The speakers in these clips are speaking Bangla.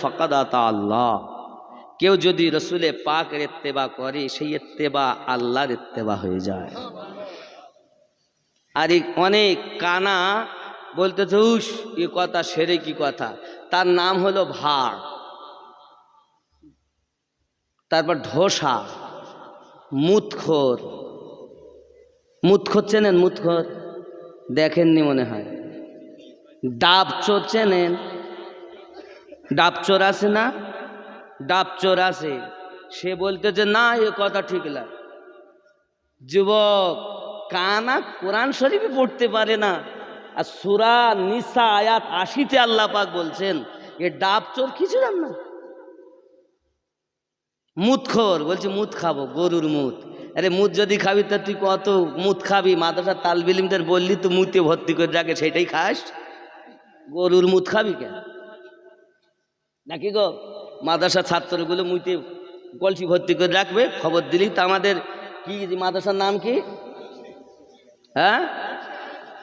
ফকাদাতা আল্লাহ। কেউ যদি রসুলে পাকের এত্তেবা করে, সেই এত্তেবা আল্লাহর এত্তেবা হয়ে যায়। আর অনেক কানা বলতেছে, উস, এ কথা সেরে কি কথা? তার নাম হলো ভাড় তারপর ধোসা মুতখোর। মুতখোর চেনেন, মুতখোর? দেখেননি মনে হয়। ডাব চোর চেনেন? ডাব চোর আছে না? ডাব চোর আছে। সে বলতেছে না, এ কথা ঠিক না। যুবক, কানা কোরআন শরীফে পড়তে পারে না। আর সুরা নিসা আয়াত আশিতে আল্লাহ পাক বলছেন, এ ডাব চোর জান না। মুত খোর, বলছে মুত খাব, গরুর মুত আরে মুত যদি খাবি, তা তুই কত মুত খাবি? মাদ্রাসার তালবিলিমদের বললি তো মুতে ভর্তি করে রাখে সেটাই খাস? গরুর মুত খাবি কেন? নাকি গো? মাদ্রাসার ছাত্রগুলো মুইতে কলসি ভর্তি করে রাখবে খবর দিলি তো আমাদের কি মাদ্রাসার নাম কি? হ্যাঁ?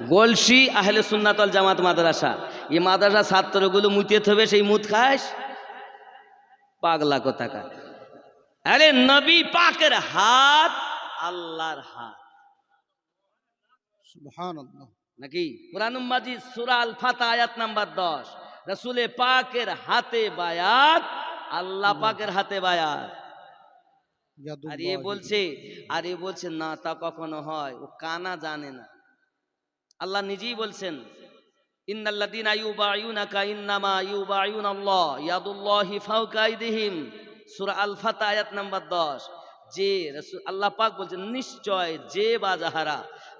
গলসি আহলে সুন্নাতল জামাত মাদ্রাসা। এই মাদ্রাসা ছাত্রগুলো মুতে থবে সেই মুত খাস? পাগলা কোথাকার। আরে নবী পাকের হাত আল্লাহর হাত। নাকি? কোরআন মাজিদ সূরা আল ফাতা আয়াত নাম্বার 10 রাসূলে পাকের হাতে বায়াত আল্লাহ পাকের হাতে বায়াত। আর এ বলছে আর এ বলছে না তা কখনো হয়। ও কানা জানে না। আল্লাহ নিজেই বলছেন ইন্নাল্লাযীনা ইউবায়ুনাকা ইন্নামা ইউবায়ুনাল্লাহ ইয়াদুল্লাহি ফাওকা আইদিহিম। সূরা আল ফাতা আয়াত নাম্বার 10 যে রাসূল আল্লাহ পাক বলছেন নিশ্চয় যে বা যাহারা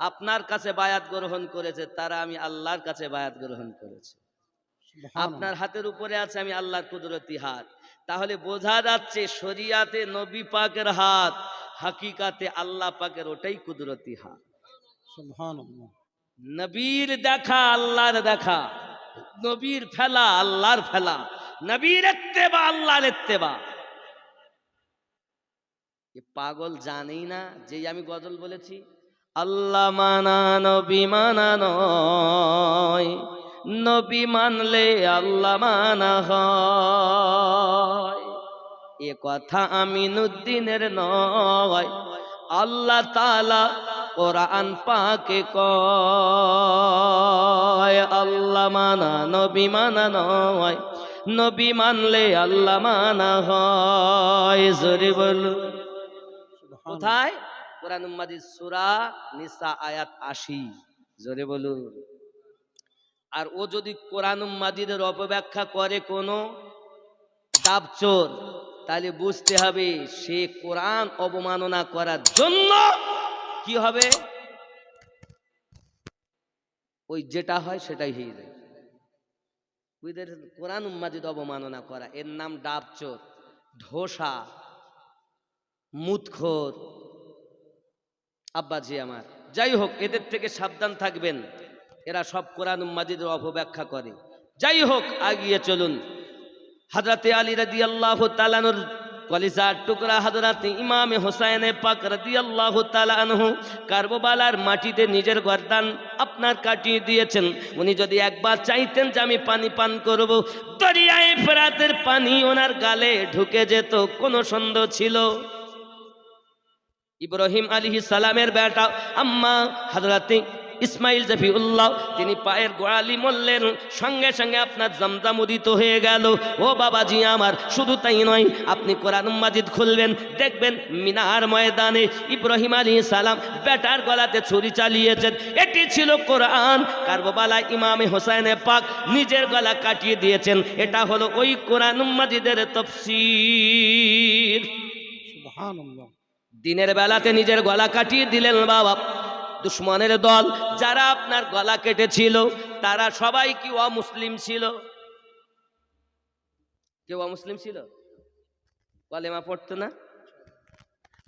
আপনার কাছে বায়াত গ্রহণ করেছে তারা আমি আল্লাহর কাছে বায়াত গ্রহণ করেছে। আপনার হাতের উপরে আছে আমি আল্লাহর কুদরতি হাত। তাহলে বোঝা যাচ্ছে শরিয়াতে নবী পাকের হাত হাকিকাতে আল্লাহ পাকের ওটাই কুদরতি হাত। নবীর দেখা আল্লাহর দেখা নবীর ফেলা আল্লাহর ফেলা নবীর এত্তেবা আল্লাহর এত্তেবা এ পাগল জানেই না যে আমি গজল বলেছি আল্লাহ মানা নবী মানা নয়। নবী মানলে আল্লাহ মানা হয়। এ কথা আমিনুদ্দিনের নয়। আল্লাহ তালা কোরআন পাকে কয়, আল্লাহ মানা, নবী মানা নয়। নবী মানলে আল্লাহ মানা হয়। জোরে বলু কোথায়? কোরআন মাজিদ সূরা নিসা আয়াত আশি। জোরে বলুন। আর ও যদি কোরআন মাজিদের অপব্যাখ্যা করে কোনো ডাবচোর তাহলে বুঝতে হবে সে কোরআন অবমাননা করার জন্য কি হবে? ওই যেটা হয় সেটাই হয়ে যায়। বুঝতে কোরআন মাজিদ অবমাননা করা, এর নাম ডাবচোর ধোসা মুতখোর। আব্বাজি আমার, যাই হোক, এদের থেকে সাবধান থাকবেন। এরা সব কোরআন মাজিদের অপব্যাখ্যা করে। যাই হোক, আগিয়ে চলুন। হাজরাতে আলী রাদি আল্লাহ তালানুর কলিজার টুকরা হাজরাতে ইমামে হোসাইনে পাক রাদি আল্লাহ তালানহু কার্বোবালার মাটিতে নিজের গর্দান আপনার কাটিয়ে দিয়েছেন। উনি যদি একবার চাইতেন যে আমি পানি পান করব, দরিয়ায় ফেরাতের পানি ওনার গালে ঢুকে যেত, কোনো সন্দেহ ছিল? ইব্রাহিম আলী সালামের বেটা আম্মা হাজরাতে ইসমাইল জফিউল্লাহ তিনি পায়ের গোড়ালি মরলেন সঙ্গে সঙ্গে আপনার জমজম উদিত হয়ে গেল। ও বাবাজি আমার শুধু তাই নয় আপনি কোরআন মাজিদ খুলবেন দেখবেন মিনার ময়দানে ইব্রাহিম আলী সালাম বেটার গলাতে ছুরি চালিয়েছেন। এটি ছিল কোরআন কারবালা ইমামে হোসাইনে পাক নিজের গলা কাটিয়ে দিয়েছেন। এটা হলো ওই কোরআন মাজিদের তফসির। দিনের বেলাতে নিজের গলা কাটিয়ে দিলেন বাবা। দুশ্মনের দল, যারা আপনার গলা কেটেছিল, তারা সবাই কি অমুসলিম ছিল? কেউ অমুসলিম ছিল? কলেমা পড়তো না?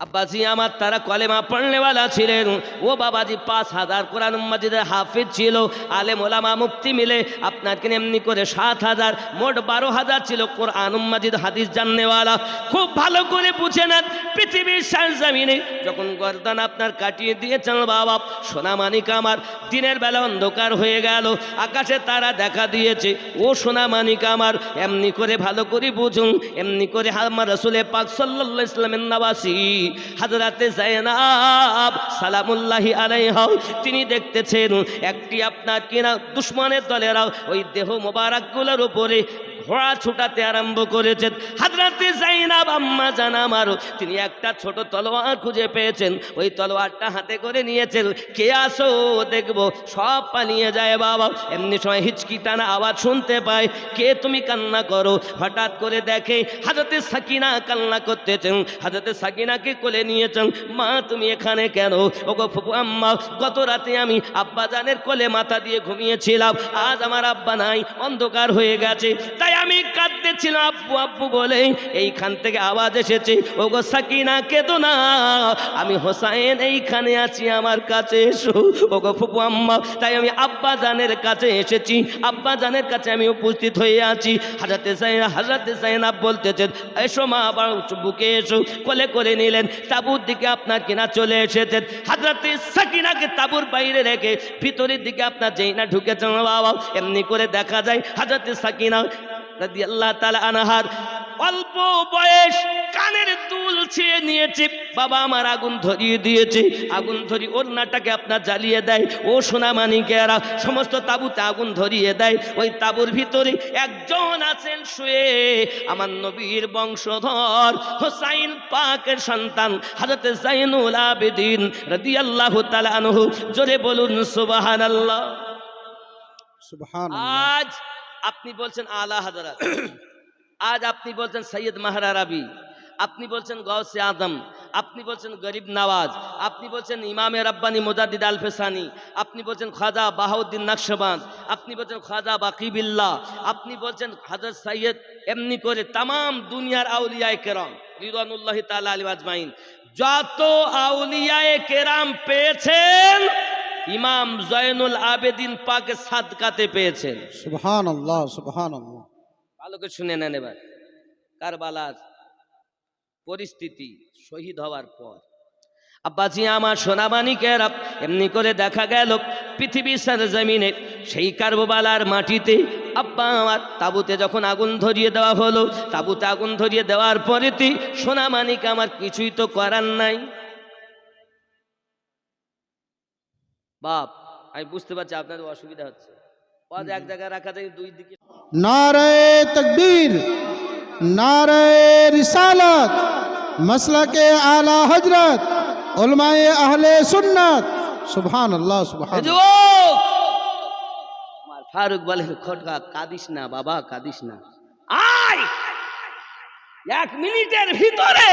আব্বাজি আমার তারা কলেমা পড়নেওয়ালা ছিলেন। ও বাবাজি পাঁচ হাজার কোরআন মাজিদের হাফিজ ছিল। আলেম ওলামা মুক্তি মিলে আপনাকে এমনি করে সাত হাজার, মোট বারো হাজার ছিল কোরআন মাজিদ হাদিস জাননেওয়ালা। খুব ভালো করে বুঝে নেন, পৃথিবীর শেষ জামিনে যখন গর্দান আপনার কাটিয়ে দিয়েছেন বাবা সোনামানিক আমার, দিনের বেলা অন্ধকার হয়ে গেল, আকাশে তারা দেখা দিয়েছে। ও সোনামানিক আমার, এমনি করে ভালো করে বুঝুন, এমনি করে আমার রসুলের পাক সাল্লাল্লাহু ইসলামের নাবাসি হাজরাতে জায়নাব সালামুল্লাহি আলাইহা, তিনি দেখতেছেন একটি আপনার কিনা দুশ্মনের দলেরাও ওই দেহ মোবারকগুলোর উপরে ঘোড়া ছুটাতে আরম্ভ করেছেন। হাজরাতে জাইনাব আম্মা জানা মারো তিনি একটা ছোট তলোয়ার খুঁজে পেয়েছেন। ওই তলোয়ারটা হাতে করে নিয়েছেন। কে আসো দেখব, সব পালিয়ে যায় বাবা। এমনি সময় হিচকি টানা আওয়াজ শুনতে পায়। কে তুমি কান্না করো? হঠাৎ করে দেখে হাজরতে সাকিনা কান্না করতেছেন। হাজরতে সাকিনাকে কোলে নিয়েছেন, মা, তুমি এখানে কেন? ওগো ফুপু আম্মা, গত রাতে আমি আব্বা জানের কোলে মাথা দিয়ে ঘুমিয়েছিলাম। আজ আমার আব্বা নাই, অন্ধকার হয়ে গেছে। তাই আমি কাঁদতেছিলাম, আব্বু আব্বু বলে, এইখান থেকে আওয়াজ এসেছে। ওগো সাকিনা, কেঁদো না। আমি হোসাইন, এইখানে আছি আমার কাছে এসো। ওগো ফুপু আম্মা, তাই আমি আব্বা জানের কাছে এসেছি। আব্বা জানের কাছে আমি উপস্থিত হয়ে আছি। হাজাতে সাইনা হাজাতে সাইনা বলতেছেন এসো মা, আবার বুকে এসো। কোলে করে নিলেন, তাবুর দিকে আপনার কিনা চলে এসেছেন হাজরাতে সাকিনাকে তাবুর বাইরে রেখে, ভিতরের দিকে আপনার যেই না ঢুকেছেন বাবা, এমনি করে দেখা যায়। হাজরাতে সাকিনা রাদি আল্লাহ তালা আনাহার অল্প বয়স কানের দুল ছিঁড়ে নিয়েছে। বাবা আমার আগুন ধরিয়ে দিয়েছে। আগুন ধরি ওড়নাটাকে আপনার জ্বালিয়ে দেয়। ও সোনা মানিকেরা সমস্ত তাবুতে আগুন ধরিয়ে দেয়। ওই তাবুর ভিতরে একজন আছেন শুয়ে। আমার নবীর বংশধর হোসাইন পাকের সন্তান হাজরতে জাইনুল আবেদিন রাদিয়াল্লাহু তাআলা আনহু। জোরে বলুন সুবহান আজ আপনি বলছেন আলা হাজারাত। আজ আপনি বলছেন সৈয়দ মাহারা রাবি আপনি বলছেন গৌসে আদম। আপনি বলছেন গরিব নওয়াজ। আপনি বলছেন ইমামে রব্বানি মোজাদ্দিদ আল ফেসানি আপনি বলছেন খাজা বাহাউদ্দিন নকশবান আপনি বলছেন খাজা বাকিবিল্লা আপনি বলছেন হাজর সৈয়দ এমনি করে তাম দুনিয়ার আউলিয়ায় কেরাম। রিদানুল্লাহ তালা আলী আজমাইন। যত আউলিয়ায় কেরাম পেয়েছেন ইমাম জয়নুল আবেদিন পাকে সাদকাতে পেয়েছেন। সুবহান আল্লাহ সুবহান আল্লাহ ভালো করে শুনে নেন এবার। কারবালার পরিস্থিতি শহীদ হওয়ার পর। আব্বাজি আমার সোনামানিকের এমনি করে দেখা গেল পৃথিবীর সার জমিনে সেই কারবালার মাটিতে আব্বা আমার তাবুতে যখন আগুন ধরিয়ে দেওয়া হলো তাবুতে আগুন ধরিয়ে দেওয়ার পরেতে সোনামানিক আমার কিছুই তো করার নাই। বাপ আমি বুঝতে পারছি আপনাদের অসুবিধা হচ্ছে। এক জায়গায় রাখা যায় দুই দিকে নারে তকবীর নারে রিসালাত মাসলাকে আলা হযরত উলমায়ে আহলে সুন্নাত। সুবহানাল্লাহ সুবহান আমার ফারুক বলে খটকা কাদিস না বাবা কাদিস না। আয়! এক মিনিটের ভিতরে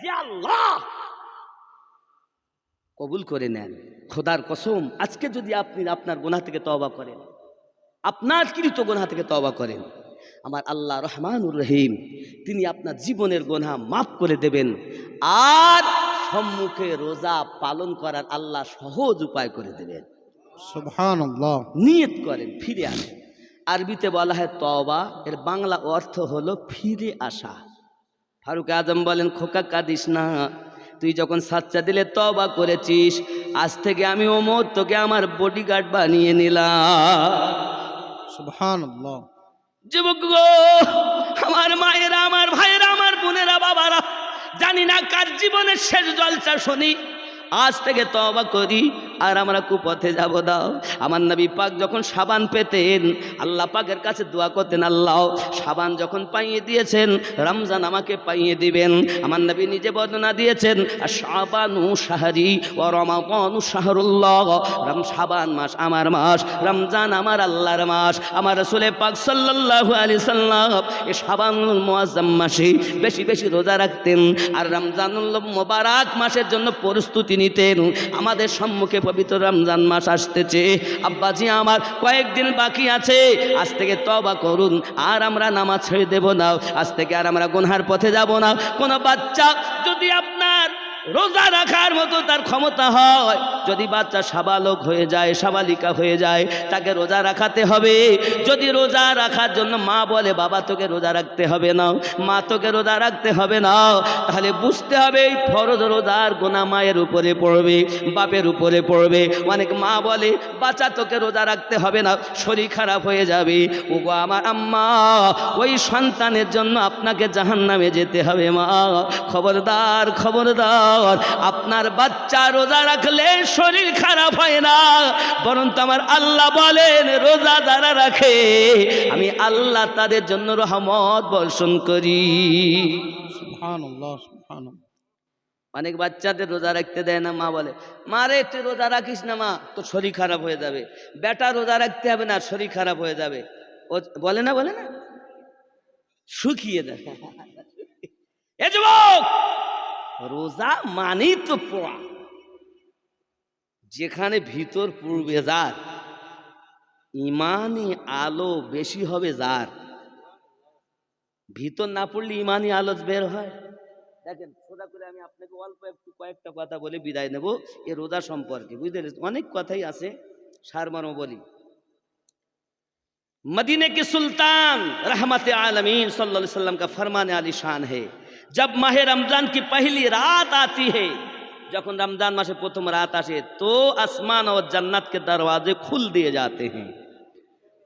যে আল্লাহ কবুল করে নেন। খোদার কসম আজকে যদি আপনি আপনার গোনা থেকে তবা করেন আপনার কৃত গোনা থেকে তবা করেন আমার আল্লাহ রহমানুর রহিম তিনি আপনার জীবনের গোনা মাফ করে দেবেন আর সম্মুখে রোজা পালন করার আল্লাহ সহজ উপায় করে দেবেন। নিয়ত করেন ফিরে আসেন। আরবিতে বলা হয় তবা এর বাংলা অর্থ হলো ফিরে আসা। ফারুক আজম বলেন খোকা কাদিস না। তুই যখন সাচ্চা দিলে তবা করেছিস আজ থেকে আমি ওমর তোকে আমার বডিগার্ড বানিয়ে নিলাম। যুবক আমার মায়েরা আমার ভাইয়েরা আমার বোনেরা বাবারা জানি না কার জীবনের শেষ জলসা শুনি। আজ থেকে তবা করি, আর আমরা কুপথে যাব দাও। আমার নবী পাক যখন সাবান পেতেন, আল্লাহ পাকের কাছে দোয়া করতেন, আল্লাহ, সাবান যখন পাইয়ে দিয়েছেন, রমজান আমাকে পাইয়ে দিবেন। আমার নবী নিজে বর্ণনা দিয়েছেন আর সাবানু সাহারি ও রমাবনু শাহরুল্লাহ। রম, সাবান মাস আমার মাস, রমজান আমার আল্লাহর মাস। আমার রসুলে পাক সাল্লাল্লাহু আলি সাল্লাহ এ সাবানুল মুআজ্জাম মাসে বেশি বেশি রোজা রাখতেন, আর রমজানুল মোবারক মাসের জন্য প্রস্তুতি নিতেন। আমাদের সম্মুখে পবিত্র রমজান মাস আসতেছে। আব্বাজি, আমার কয়েকদিন বাকি আছে। আজ থেকে তবা করুন। আর আমরা নামাজ ছেড়ে দেব না। আজ থেকে আর আমরা গুনহার পথে যাব না। কোনো বাচ্চা যদি আপনার রোজা রাখার মতো তার ক্ষমতা হয়। যদি বাচ্চা সাবালক হয়ে যায়, সাবালিকা হয়ে যায়, তাকে রোজা রাখাতে হবে। যদি রোজা রাখার জন্য মা বলে, বাবা, তোকে রোজা রাখতে হবে না, মা তোকে রোজা রাখতে হবে না, তাহলে বুঝতে হবে এই ফরজ রোজার গোনা মায়ের উপরে পড়বে, বাপের উপরে পড়বে। অনেক মা বলে, বাচ্চা তোকে রোজা রাখতে হবে না, শরীর খারাপ হয়ে যাবে। ওগো আমার আম্মা, ওই সন্তানের জন্য আপনাকে জাহান্নামে যেতে হবে মা। খবরদার খবরদার। আপনার বাচ্চা রোজা রাখলে শরীর খারাপ হয় না। বরং তো আমার আল্লাহ বলেন রোজা যারা রাখে আমি আল্লাহ তাদের জন্য রহমত বর্ষণ করি। অনেক বাচ্চাদের রোজা রাখতে দেয় না মা বলে মা রে তুই রোজা রাখিস না মা? তোর শরীর খারাপ হয়ে যাবে। বেটা রোজা রাখতে হবে না শরীর খারাপ হয়ে যাবে। ও বলে না বলে না? শুকিয়ে দেয় এ যুবক! রোজা মানেই তো পড়া। যেখানে ভিতর পূর্বে যার ইমানই আলো বেশি হবে যার। ভিতর না পড়লে ইমানই আলো বের হয়। দেখেন, সোজা করে আমি আপনাকে অল্প একটু কয়েকটা কথা বলে বিদায় নেব এ রোজা সম্পর্কে। বুঝতে অনেক কথাই আছে সারমর্ম বলি। মদিনে কে সুলতান রহমত আলমিন সাল্লা সাল্লাম কা ফরমান আলী শান হে। जब माह रमजान की पहली रात आती है যখন রমজান মাসে প্রথম রাত আসে তো আসমান ও জান্নাত के दरवाजे खुल दिए जाते हैं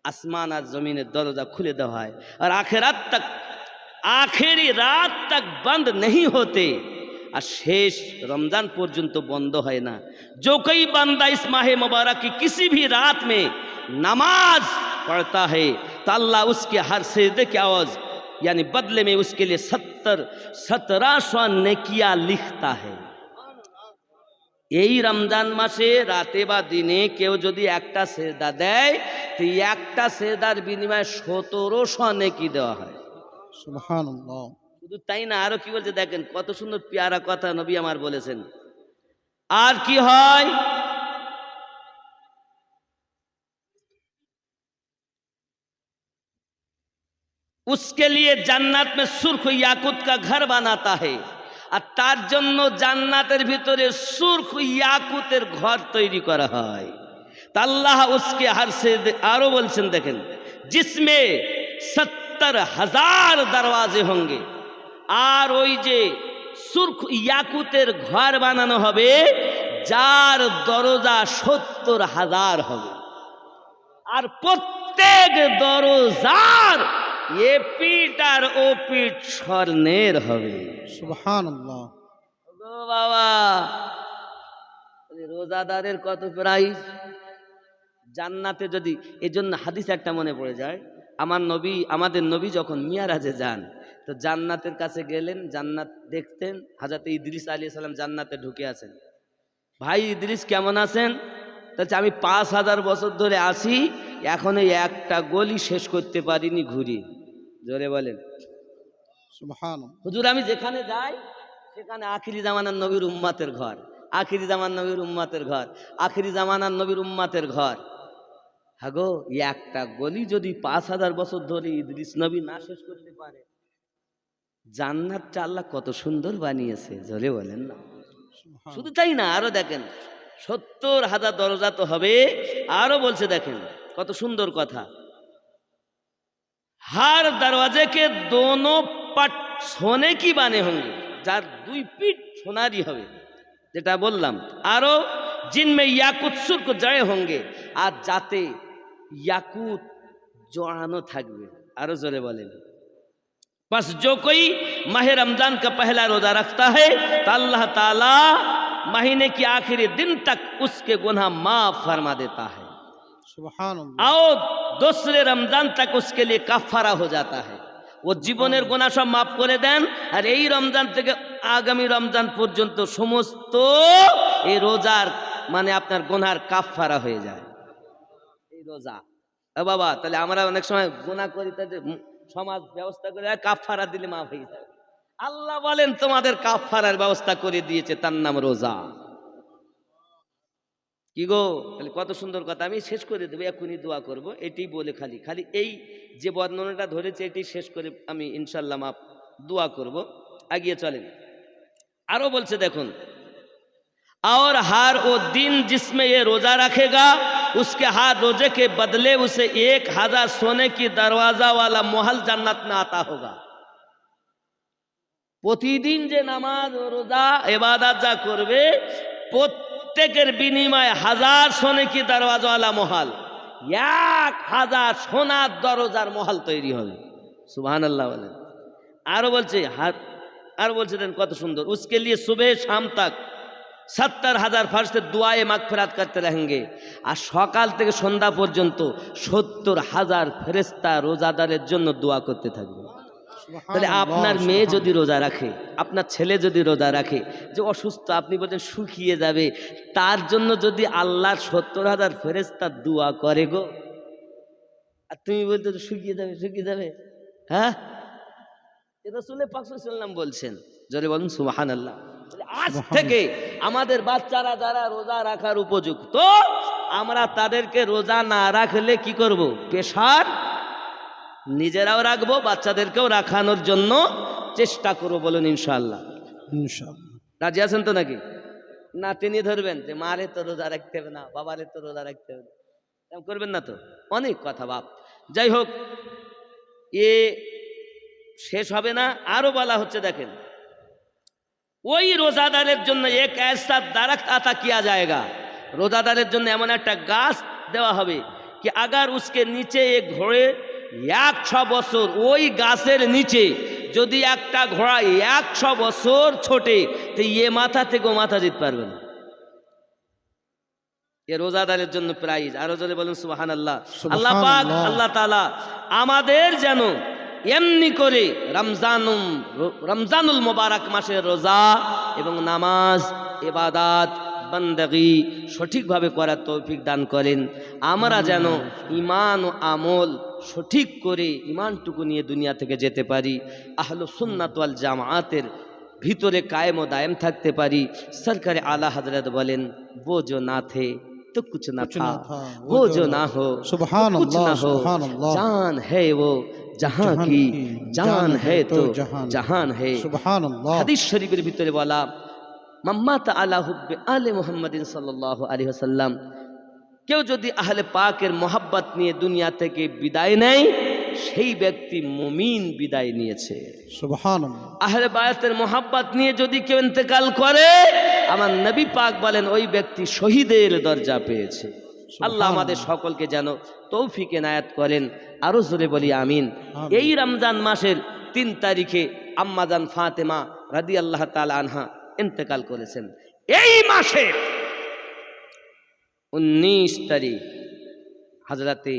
আসমান আর জমিনের দরজা খুলে দেওয়া হয় আর আখেরাত তক আখেরি রাত তক বন্ধ नहीं होते আর শেষ রমজান পর্যন্ত বন্ধ হয় না जो कोई बंदा इस माह मुबारक की किसी भी रात में नमाज पढ़ता है तो अल्लाह उसके हर सेजदे की आवाज़ यानी बदले में उसके लिए सत्तर सत्रह सौ नेकिया लिखता है এই রমজান মাসে রাতে বা দিনে কেউ যদি একটা সেজদা দেয় তো এই একটা সেজদার বিনিময়ে সতেরোশো নেকি দেওয়া হয় সুবহানাল্লাহ শুধু তাই না আরো কি বলছে দেখেন কত সুন্দর পেয়ারা কথা নবী আমার বলেছেন আর কি হয় उसके लिए জান্নাত में सुर्ख याकुत का घर बनाता है আর তার জন্য জান্নাতের ভিতরে সুরখ ইয়াকুতের ঘর তৈরি করা হয় তা আল্লাহ উসকে হার সে আরো বলছেন দেখেন জিসমে সত্তর হাজার দরওয়াজে হোঙ্গে আর ওই যে সুরখ ইয়াকুতের ঘর বানানো হবে যার দরজা সত্তর হাজার হবে আর প্রত্যেক দরজার এ পিঠ আর ও পিঠ স্বর্ণের হবে। সুবহানাল্লাহ। বাবা রোজাদারের কত প্রাইস জান্নাতে যদি এই জন্য হাদিস একটা মনে পড়ে যায় আমার নবী আমাদের নবী যখন মিয়ারাজে যান তো জান্নাতের কাছে গেলেন জান্নাত দেখতেন হাজাতে ইদ্রিস আলী সাল্লাম জান্নাতে ঢুকে আছেন। ভাই ইদ্রিস কেমন আছেন? তাহলে আমি পাঁচ হাজার বছর ধরে আসি এখন এই একটা গলি শেষ করতে পারিনি ঘুরি জোরে বলেন। হুজুর আমি যেখানে যাই সেখানে আখিরি জামানার নবীর উম্মাতের ঘর। আখিরি জামান নবীর উম্মাতের ঘর। আখিরি জামানার নবীর উম্মাতের ঘর। হাগো একটা গলি যদি পাঁচ হাজার বছর ধরে ইদ্রিস নবী না শেষ করতে পারে জান্নাতটা আল্লাহ কত সুন্দর বানিয়েছে জোরে বলেন না। শুধু তাই না আরও দেখেন সত্তর হাজার দরজা তো হবে আরও বলছে দেখেন কত সুন্দর কথা। हर दरवाजे के दोनों पट सोने की बाने होंगे যার দুই পিঠ সোনারই হবে যেটা বললাম আরো জিনমে ইয়াকুত সুরক জয় হোঙ্গে আর যাতে ইয়াকুত জড়ানো থাকবে আরো জোরে বলেন बस जो कोई माह रमजान का पहला रोजा रखता है तो अल्लाह ताला महीने के आखिरी दिन तक उसके गुनाह माफ फरमा देता है সুবহানাল্লাহ দোসরে রমজান তাক উসকে লিয়ে কাফারা হো যাতা হ্যাঁ ও জীবনের গোনা সব মাফ করে দেন, আর এই রমজান থেকে আগামী রমজান পর্যন্ত সমস্ত এই রোজার মানে আপনার গোনার কাফারা হয়ে যায়। এই রোজা। এ বাবা, তাহলে আমরা অনেক সময় গোনা করি তাদের সমাজ ব্যবস্থা করে কাফারা দিলে মাফ হয়ে যায়। আল্লাহ বলেন, তোমাদের কাফারার ব্যবস্থা করে দিয়েছে, তার নাম রোজা। কি গো খালি কত সুন্দর কথা আমি শেষ করে দেবো এখনই দোয়া করব এটি বলে খালি খালি এই যে বর্ণনাটা ধরেছে এটি শেষ করে আমি ইনশাল্লাহ মাপ দোয়া করব আগিয়ে চলেন আরো বলছে দেখুন और हर वो दिन जिसमें ये रोजा रखेगा उसके हर रोजे के बदले उसे एक हजार सोने की दरवाजा वाला महल जन्नत में आता होगा প্রতিদিন যে নামাজ ও রোজা এবাদাত যা করবে প্রত্যেকের বিনিময়ে হাজার সোনে কি দরওয়াজওয়ালা মহাল? এক হাজার সোনার দরজার মহাল তৈরি হবে। সুবহান আল্লাহ বলেন। আরও বলছে, হাত বলছে দেন কত সুন্দর। উসকে লিয়ে শুভে শাম তাক সত্তর হাজার ফার্স্টের দুয়ায়ে মাগ ফেরাত করতে লেহেঙ্গে। আর সকাল থেকে সন্ধ্যা পর্যন্ত সত্তর হাজার ফেরেস্তা রোজাদারের জন্য দোয়া করতে থাকবে। তাহলে আপনার মেয়ে যদি রোজা রাখে আপনার ছেলে যদি রোজা রাখে যে অসুস্থ আপনি বলছেন শুকিয়ে যাবে তার জন্য যদি আল্লাহ সত্তর হাজার ফেরেস্তা দোয়া করে গো আর তুমি বলতে শুকিয়ে যাবে শুকিয়ে যাবে হ্যাঁ? এটা শুনে পাকসাল্লাম বলছেন জোরে বলুন সুবাহান আল্লাহ আজ থেকে আমাদের বাচ্চারা যারা রোজা রাখার উপযুক্ত আমরা তাদেরকে রোজা না রাখলে কি করব? পেশার নিজেরাও রাখব বাচ্চাদেরকেও রাখানোর জন্য চেষ্টা করব বলুন ইনশাল্লাহ রাজি আছেন তো নাকি? না তিনি ধরবেন যে মারে তো রোজা রাখতে হবে না বাবারে তো রোজা রাখতে হবে না। করবেন না তো? অনেক কথা বাপ। যাই হোক এ শেষ হবে না আরও বলা হচ্ছে দেখেন। ওই রোজাদারের জন্য এক এসা দারাক আতা কিয়া যায়গা রোজাদারের জন্য এমন একটা গাছ দেওয়া হবে কি আগার উসকে নিচে এ ঘোড়ে একশো বছর ওই গাছের নিচে যদি একটা ঘোড়া একশো বছর ছোটে তো ইয়ে মাথা থেকে ও মাথা জিত পারবে না। এ রোজাদারের জন্য প্রাইজ। আরও জোরে বলুন সুবাহান আল্লাহ আল্লাহ পাক আল্লাহ তালা আমাদের যেন এমনি করে রমজানুম রমজানুল মোবারক মাসের রোজা এবং নামাজ এবাদাত বান্দাগি সঠিকভাবে করার তৌফিক দান করেন। আমরা যেন ইমান ও আমল সঠিক করে ইমানটুকু নিয়ে দুনিয়া থেকে যেতে পারি আহল সুন্নাতওয়াল জামাতের ভিতরে কায়েম ও দায়েম থাকতে পারি। সরকারে আলা হাজরত বলেন বোঝো না থে তো কুছ না থা। বোঝো না হো কুছ না হো। জান হে ও জাহান কি? জান হে তো জাহান। হে। হাদিস শরীফের ভিতরে বলা মাম্মাত আলা হুব্বে আলে মুহাম্মাদিন সাল্লাল্লাহু আলাইহি ওয়াসাল্লাম। কেউ যদি আহলে পাকের মোহাব্বত নিয়ে দুনিয়া থেকে বিদায় নেয় সেই ব্যক্তি মুমিন বিদায় নিয়েছে। আহলে বায়াতের মোহাব্বত নিয়ে যদি কেউ ইন্তেকাল করে আমার নবী পাক বলেন ওই ব্যক্তি শহীদের দরজা পেয়েছে। আল্লাহ আমাদের সকলকে যেন তৌফিকে নায়াত করেন আরও জোরে বলি আমিন। আমিন। এই রমজান মাসের তিন তারিখে আম্মাজান ফাতেমা রাদি আল্লাহ তাল আনহা ইন্তেকাল করেছেন। এই মাসে উনিশ তারিখ হাজরাতে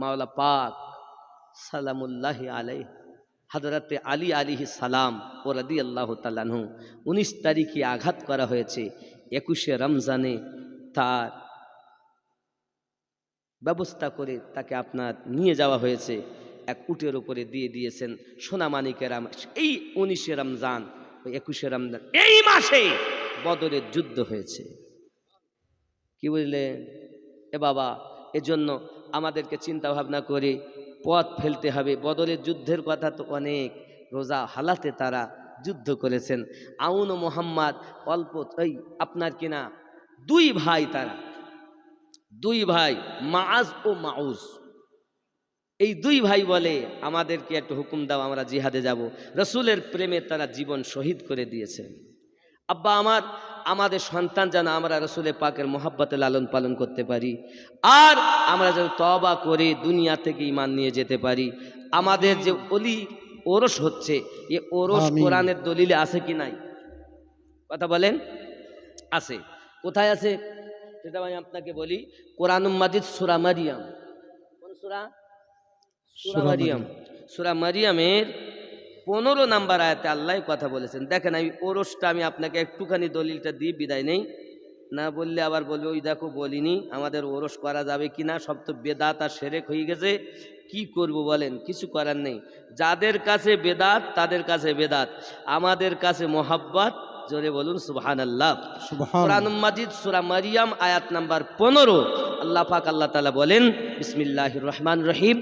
মাওলা পাক সালামুল্লাহ আলাই হজরতে আলী আলিহি সালাম ও রদি আল্লাহ তালাহু উনিশ তারিখে আঘাত করা হয়েছে। একুশে রমজানে তার ব্যবস্থা করে তাকে আপনার নিয়ে যাওয়া হয়েছে। এক উটের উপরে দিয়ে দিয়েছেন। সোনামানিকের এই উনিশে রমজান একুশে রমজান। এই মাসে বদরের যুদ্ধ হয়েছে। কি বুঝলে? এ বাবা, এজন্য আমাদেরকে চিন্তা ভাবনা করে পথ ফেলতে হবে। বদলের যুদ্ধের কথা তো অনেক। রোজা হালাতে তারা যুদ্ধ করেছেন। আউন ও মোহাম্মদ অল্প, এই আপনার কিনা? দুই ভাই তারা। দুই ভাই মাজ ও মাউজ। এই দুই ভাই বলে আমাদেরকে একটু হুকুম দাও আমরা জিহাদে যাব। রসুলের প্রেমে তারা জীবন শহীদ করে দিয়েছেন আব্বা আমার আমাদের সন্তান যেন আমরা রসুলে পাকের মোহাব্বতে লালন পালন করতে পারি আর আমরা যেন তবা করে দুনিয়া থেকে ইমান নিয়ে যেতে পারি। আমাদের যে অলি ওরস হচ্ছে এ ওরস। কোরআনের দলিলে আছে কি নাই? কথা বলেন? আছে। কোথায় আছে? সেটা আমি আপনাকে বলি। কোরআন মাজিদ সুরা মারিয়াম। কোন সুরা? সুরা সূরা মারিয়াম। সুরা মারিয়ামের পনেরো নাম্বার আয়াতে আল্লাহ কথা বলেছেন দেখেন আমি ওরসটা আমি আপনাকে একটুখানি দলিলটা দিয়ে বিদায় নেই। না বললে আবার বলবে ওই দেখো বলিনি আমাদের ওরস করা যাবে কি না সব তো বেদাত আর সেরেক হয়ে গেছে কি করব বলেন কিছু করার নেই। যাদের কাছে বেদাত তাদের কাছে বেদাত আমাদের কাছে মোহাব্বত জোরে বলুন সুবহান আল্লাহ সুবহান। কোরআন মাজিদ সূরা মারিয়াম আয়াত নাম্বার 15 আল্লাহ পাক আল্লাহ তাআলা বলেন বিসমিল্লাহির রহমান রহিম।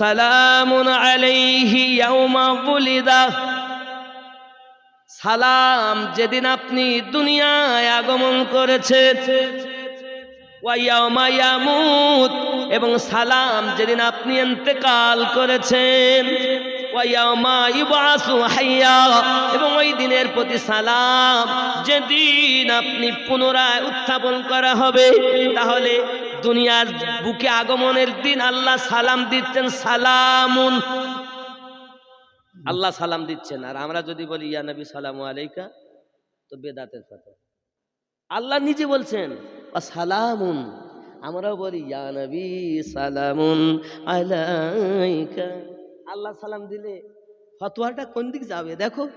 সালামুন আলাইহি ইয়াউমা বুলিদা সালাম যেদিন আপনি দুনিয়ায় আগমন করেছেন। এবং সালাম যেদিন আপনি ইন্তেকাল করেছেন। এবং ওই দিনের প্রতি সালাম। যেদিন আপনি পুনরায় উত্থাপন করা হবে, তাহলে দুনিয়ার বুকে আগমনের দিন আল্লাহ সালাম দিচ্ছেন সালামুন। আল্লাহ সালাম দিচ্ছেন। আর আমরা যদি বলি, ইয়া নবী, সালাম আলাইকা তো বেদাতের কথা আল্লাহ নিজে বলছেন সালামুন আমরাও বলি, ইয়া নবী, সালামুন আলাইকা আল্লাহ সালাম দিলে ফতোয়াটা কোন দিক যাবে? দেখো।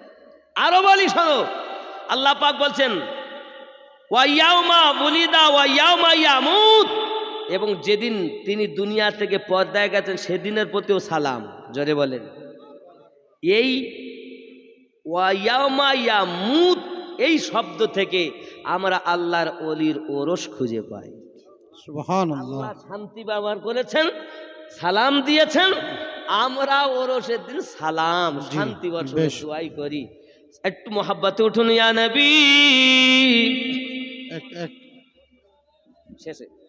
আরও বলি শোনো। আল্লাহ পাক বলছেন ওয়াইয়াউমা বুলিদা ওয়াইয়াউমা ইয়ামুত। এবং যেদিন তিনি দুনিয়া থেকে পর্দায় গেছেন সেদিনের প্রতিও সালাম। জোরে বলেন। এই ওয়াইয়াউমা ইয়ামুত এই শব্দ থেকে আমরা আল্লাহর অলির ওরস খুঁজে পাই। আল্লাহ শান্তি ব্যবহার করেছেন সালাম দিয়েছেন। আমরা ওরসের সেদিন সালাম শান্তি বর্ষণের বেশ। দোয়াই করি। একটু মোহাব্বতে উঠুন ইয়া নবী। শেষে।